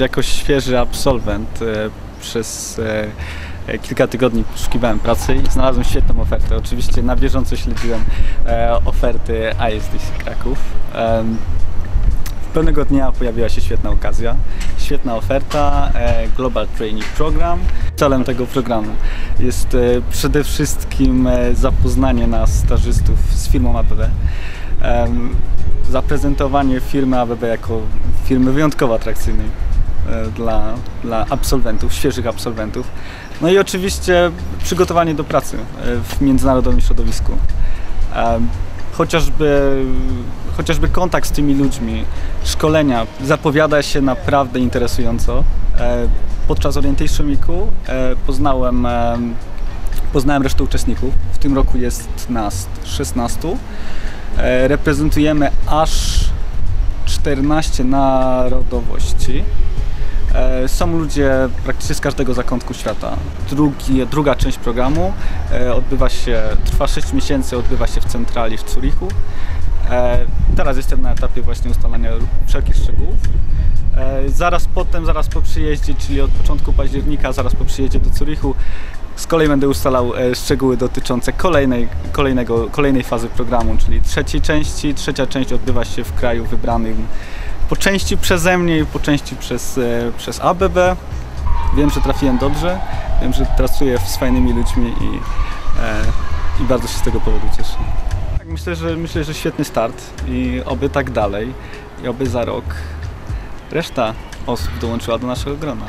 Jako świeży absolwent e, przez e, kilka tygodni poszukiwałem pracy i znalazłem świetną ofertę. Oczywiście na bieżąco śledziłem e, oferty ISDC Kraków. Pewnego dnia pojawiła się świetna okazja, świetna oferta, e, Global Training Program. Celem tego programu jest e, przede wszystkim e, zapoznanie nas stażystów z firmą ABB. Zaprezentowanie firmy ABB jako firmy wyjątkowo atrakcyjnej e, dla, dla absolwentów, świeżych absolwentów. No i oczywiście przygotowanie do pracy e, w międzynarodowym środowisku. Em, Chociażby, chociażby kontakt z tymi ludźmi, szkolenia zapowiada się naprawdę interesująco. E, Podczas Orientation Weeku e, poznałem, em, poznałem resztę uczestników. W tym roku jest nas 16. E, Reprezentujemy aż 14 narodowości. E, Są ludzie praktycznie z każdego zakątku świata. Drugi, druga część programu e, odbywa się, trwa 6 miesięcy, odbywa się w centrali w Zurichu. E, Teraz jestem na etapie właśnie ustalania wszelkich szczegółów. Zaraz potem, zaraz po przyjeździe, czyli od początku października, zaraz po przyjeździe do Zurichu, z kolei będę ustalał szczegóły dotyczące kolejnej, kolejnego, kolejnej fazy programu, czyli trzeciej części. Trzecia część odbywa się w kraju wybranym po części przeze mnie i po części przez, e, przez ABB. Wiem, że trafiłem dobrze, wiem, że pracuję z fajnymi ludźmi i, e, i bardzo się z tego powodu cieszę. Tak, myślę, że, myślę, że świetny start i oby tak dalej i oby za rok reszta osób dołączyła do naszego grona.